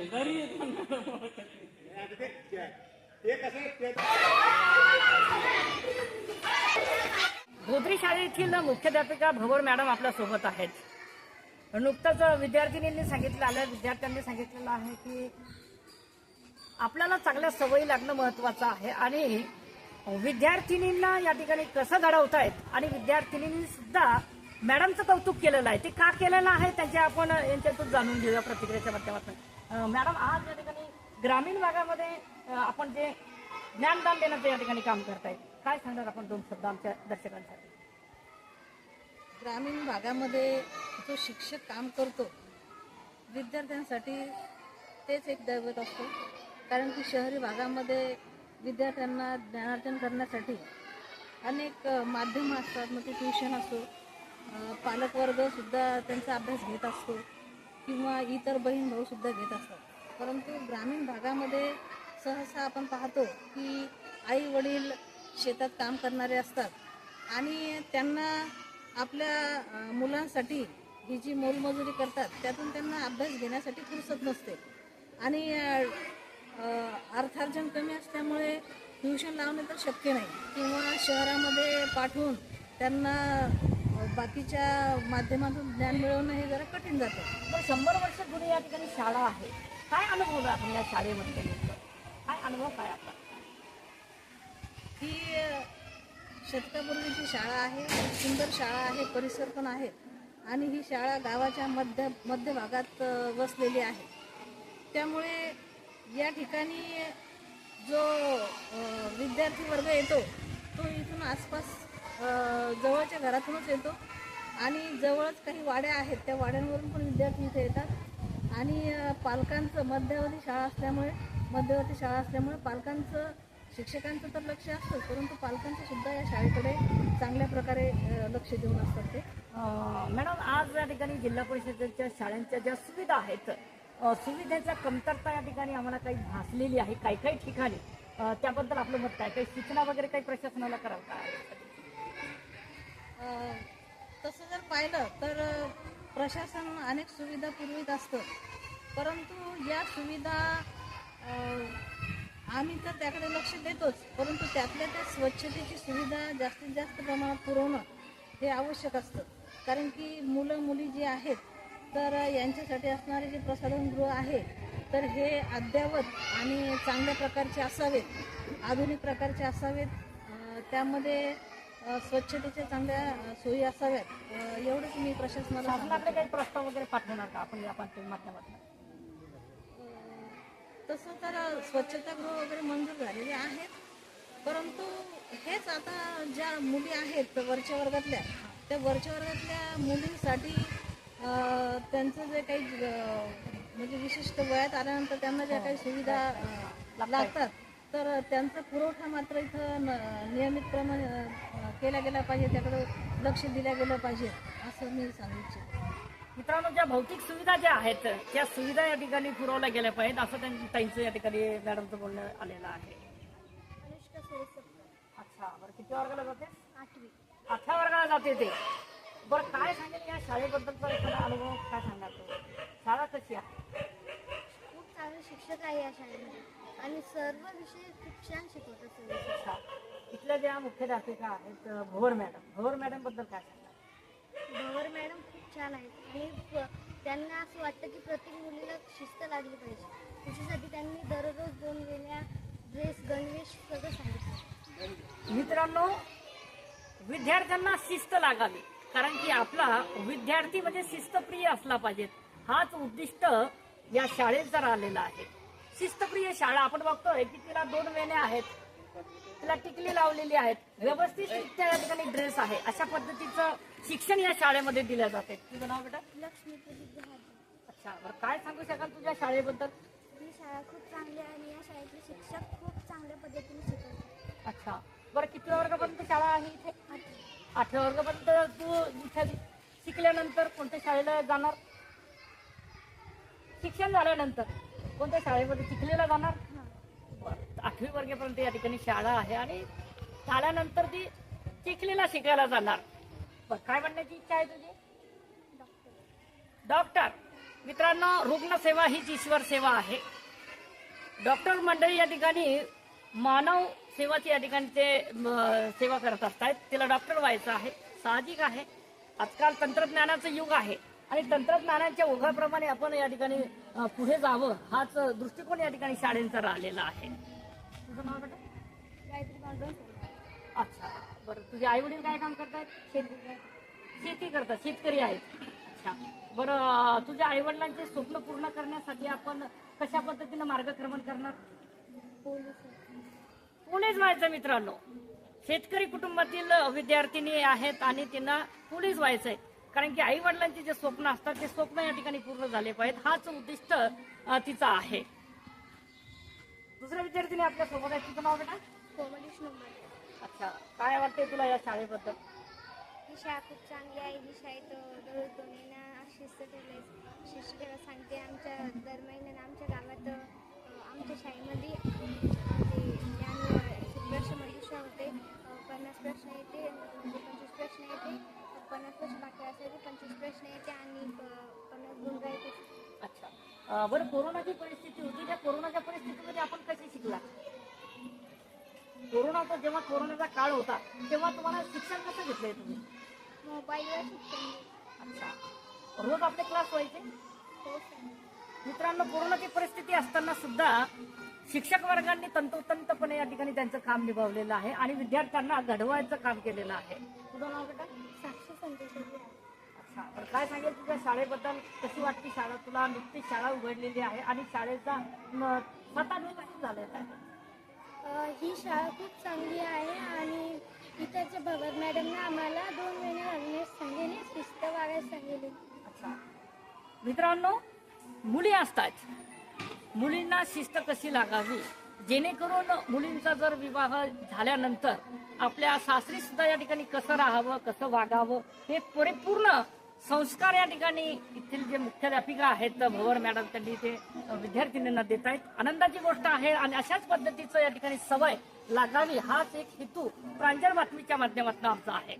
शेजारी आहेत म्हणणार. ते कसं आहे, ते गोदरी शाळेतील मुख्याध्यापिका भवर मॅडम आपल्यासोबत आहेत. नुकतंच विद्यार्थिनींनी सांगितलं आलं विद्यार्थ्यांनी सांगितलेलं आहे की आपल्याला चांगल्या सवयी लागणं महत्वाचं आहे आणि विद्यार्थिनींना या ठिकाणी कसं घडवतायत आणि विद्यार्थिनींनी सुद्धा मॅडमचं कौतुक केलेलं आहे. ते का केलेलं आहे त्यांच्या आपण यांच्यातून जाणून घेऊया प्रतिक्रियेच्या माध्यमातून. मॅडम आज या ठिकाणी ग्रामीण भागामध्ये आपण जे ज्ञानदान देण्याचं या ठिकाणी काम करतायत काय सांगणार आपण दोन शब्द आमच्या दर्शकांसाठी? ग्रामीण भागामध्ये जो शिक्षक काम करतो विद्यार्थ्यांसाठी तेच एक दैवत असतो. कारण की शहरी भागामध्ये विद्यार्थ्यांना ज्ञानार्जन करण्यासाठी अनेक माध्यमं असतात मग ते ट्युशन असो पालकवर्गसुद्धा त्यांचा अभ्यास घेत असतो. किंवा इतर बहीण भाऊसुद्धा घेत असतात. परंतु ग्रामीण भागामध्ये सहसा आपण पाहतो की आई वडील शेतात काम करणारे असतात आणि त्यांना आपल्या मुलांसाठी ही जी मोलमजुरी करतात त्यातून त्यांना अभ्यास घेण्यासाठी फुरसत नसते. आणि अर्थार्जन कमी असल्यामुळे ट्युशन लावणे तर शक्य नाही. किंवा शहरामध्ये पाठवून त्यांना बाकीच्या माध्यमातून ज्ञान मिळवणं हे जरा कठीण जातं. पण शंभर वर्ष जुनी या ठिकाणी शाळा आहे. काय अनुभव आहे आपण या शाळेमध्ये? काय अनुभव काय आपला? ही अ, शतकापूर्वीची शाळा आहे सुंदर शाळा आहे परिसर पण आहे आणि ही शाळा गावाच्या मध्य मध्य भागात अ, वसलेली आहे. त्यामुळे या ठिकाणी जो अ, विद्यार्थी वर्ग येतो तो इथून आसपास जवळच्या घरातूनच येतो. आणि जवळच काही वाड्या आहेत त्या वाड्यांवरून पण विद्यार्थी इथे येतात. आणि पालकांचं मध्यावधी शाळा असल्यामुळे मध्यवर्ती शाळा असल्यामुळे पालकांचं शिक्षकांचं तर लक्ष असतं परंतु पालकांचं सुद्धा या शाळेकडे चांगल्या प्रकारे लक्ष देऊन असतात ते. मॅडम आज या ठिकाणी जिल्हा परिषदेच्या शाळांच्या ज्या सुविधा आहेत सुविधेचा सुविधेच्या कमतरता या ठिकाणी आम्हाला काही भासलेली आहे काही काही ठिकाणी त्याबद्दल आपलं मत काय? काही सूचना वगैरे काही प्रशासनाला करावं का? तसं जर पाहिलं तर प्रशासन अनेक सुविधा पुरवित असतं. परंतु या सुविधा आम्ही तर त्याकडे लक्ष देतोच. परंतु त्यातल्या त्या स्वच्छतेची सुविधा जास्तीत जास्त प्रमाणात पुरवणं हे आवश्यक असतं. कारण की मुलं मुली जी आहेत तर यांच्यासाठी असणारे जे प्रसाधनगृह आहे तर हे अद्ययावत आणि चांगल्या प्रकारचे असावेत. आधुनिक प्रकारचे असावेत. त्यामध्ये स्वच्छतेच्या चांगल्या सोयी असाव्यात. एवढंच मी प्रशासनाला. शासनाकडे काही प्रस्ताव वगैरे पाठवणार का आपण या माध्यमातून? तसं तर स्वच्छतागृह वगैरे मंजूर झालेले आहेत. परंतु हेच आता ज्या मुली आहेत वरच्या वर्गातल्या त्या वरच्या वर्गातल्या मुलींसाठी अ, त्यांचं जे काही म्हणजे विशिष्ट वयात आल्यानंतर त्यांना ज्या काही सुविधा अ, लागतात तर त्यांचा पुरवठा मात्र इथं न- नियमितप्रमाणे केला गेला पाहिजे त्याकडे लक्ष दिल्या गेलं पाहिजे असं मी सांगू इच्छिते. मित्रांनो ज्या भौतिक सुविधा ज्या आहेत त्या सुविधा या ठिकाणी पुरवल्या गेल्या पाहिजेत असं त्यां- ताईंचं या ठिकाणी मॅडमचं बोलणं आलेलं आहे. अच्छा बरं किती वर्गाला जाते? आठवी. वर्गाला जाते ते. बरं काय सांगेल या शाळेबद्दलचा एखादा अनुभव काय तो? शाळा कशी आहे? शिक्षक आहे या शाळेमध्ये. आणि सर्व विषय खूप छान शिकवतात अच्छा इथल्या ज्या मुख्याध्यापिका आहेत अं, भोवर मॅडम. भोवर मॅडमबद्दल काय सांगणार? भवर मॅडम खूप छान आहेत. आणि प- त्यांना असं वाटतं की प्रत्येक मुलीला शिस्त लागली पाहिजे. त्याच्यासाठी त्यांनी दररोज दोन वेळा ड्रेस गणवेश सगळं सांगितलं. मित्रांनो विद्यार्थ्यांना शिस्त लागावी. कारण की आपला विद्यार्थी म्हणजे शिस्तप्रिय असला पाहिजे. हाच उद्दिष्ट या शाळेचा राहिलेला आहे. शिस्तप्रिय शाळा आपण बघतोय की तिला दोन वेण्या आहेत. तिला टिकली लावलेली आहेत. व्यवस्थित त्या ठिकाणी ड्रेस आहे. अशा पद्धतीचं शिक्षण या शाळेमध्ये दिलं जाते. तुझं नाव बेटा? लक्ष्मी अच्छा बरं काय सांगू शकाल तुझ्या शाळेबद्दल? ही शाळा खूप चांगली आहे आणि या शाळेतले शिक्षक खूप चांगल्या पद्धतीने शिकवतात. अच्छा बरं किती वर्गापर्यंत शाळा आहे इथे? आठव्या वर्गापर्यंत तू इथे शिकल्यानंतर कोणत्या शाळेला जाणार? शिक्षण झाल्यानंतर कोणत्या शाळेमध्ये चिखलीला जाणार? आठवी वर्गेपर्यंत या ठिकाणी शाळा आहे आणि शाळेनंतर ती चिखलीला शिकायला जाणार. काय म्हणण्याची इच्छा आहे तुझी? डॉक्टर. मित्रांनो रुग्णसेवा हीच ईश्वर सेवा आहे. डॉक्टर मंडळी या ठिकाणी मानव सेवाची या ठिकाणी ते सेवा करत असतात. तिला डॉक्टर व्हायचं आहे. साहजिक आहे. आजकाल तंत्रज्ञानाचं युग आहे. आणि तंत्रज्ञानाच्या ओघाप्रमाणे आपण या ठिकाणी पुढे जावं हाच दृष्टिकोन या ठिकाणी शाळेंचा राहिलेला आहे. तुझं नाव बेटा. अच्छा. बरं तुझे आई वडील काय काम करतात शेती शेती करतात शेतकरी आहेत. अच्छा. बरं तुझ्या आई वडिलांचे स्वप्न पूर्ण करण्यासाठी आपण कशा पद्धतीनं मार्गक्रमण करणार? पुणेच व्हायचं मित्रांनो. शेतकरी कुटुंबातील विद्यार्थिनी आहेत आणि त्यांना पुणेच व्हायचंय. कारण की आई वडिलांचे जे स्वप्न असतात ते स्वप्न या ठिकाणी पूर्ण झाले पाहिजेत. हाच उद्दिष्ट तिचा आहे. दुसऱ्या विद्यार्थिनी आपल्यासोबत आहे तिचं नाव बेटा? कोमलेश नंबर. अच्छा. काय वाटतंय तुला या शाळेबद्दल? ही शाळा खूप चांगली आहे. ही शाळेत दररोज दोन महिना शिस्त ठेवले शिस्त सांगते आमच्या दर महिन्यानं आमच्या गावात आमच्या शाळेमध्ये ज्ञान प्रश्न परीक्षा होते. पन्नास प्रश्न येते म्हणजे पंचवीस प्रश्न येते. पन्नास प्रश्न बाकी असेल तर पंचवीस प्रश्न येते आणि प- पन्नास गुण राहते अच्छा. अं, बरं कोरोनाची परिस्थिती होती. त्या कोरोनाच्या परिस्थितीमध्ये आपण कसे शिकला? कोरोनाचा जेव्हा कोरोनाचा काळ होता तेव्हा तुम्हाला शिक्षण कसं घेतलंय तुम्ही? मोबाईलवर शिक्षण अच्छा. रोज आपले क्लास व्हायचे? हो सर. मित्रांनो कोरोनाची परिस्थिती असताना सुद्धा शिक्षक वर्गांनी तंतोतंतपणे या ठिकाणी त्यांचं काम निभावलेलं आहे आणि विद्यार्थ्यांना घडवायचं काम केलेलं आहे. तुझं नाव बेटा साक्षी. अच्छा तर काय सांगेल तुझ्या शाळेबद्दल कशी वाटते शाळा? तुला नुकतीच शाळा उघडलेली आहे आणि शाळेचा म, स्वतः विकसित झालेला आहे अ, ही शाळा खूप चांगली आहे आणि इथच्या भगत मॅडमने आम्हाला दोन महिने घालण्यास सांगितले शिस्त वागायला सांगितले अच्छा. मित्रांनो मुली असतात. मुलींना शिस्त कशी लागावी? जेणेकरून मुलींचा जर विवाह झाल्यानंतर आपल्या सासरी सुद्धा या ठिकाणी कसं राहावं कसं वागावं हे परिपूर्ण संस्कार या ठिकाणी इथील जे मुख्याध्यापिका आहेत भवर मॅडम त्यांनी ते विद्यार्थिनींना देत आहेत आनंदाची गोष्ट आहे आणि अशाच पद्धतीचं या ठिकाणी सवय लागावी हाच एक हेतू प्रांजळ बातमीच्या माध्यमातून आमचा आहे.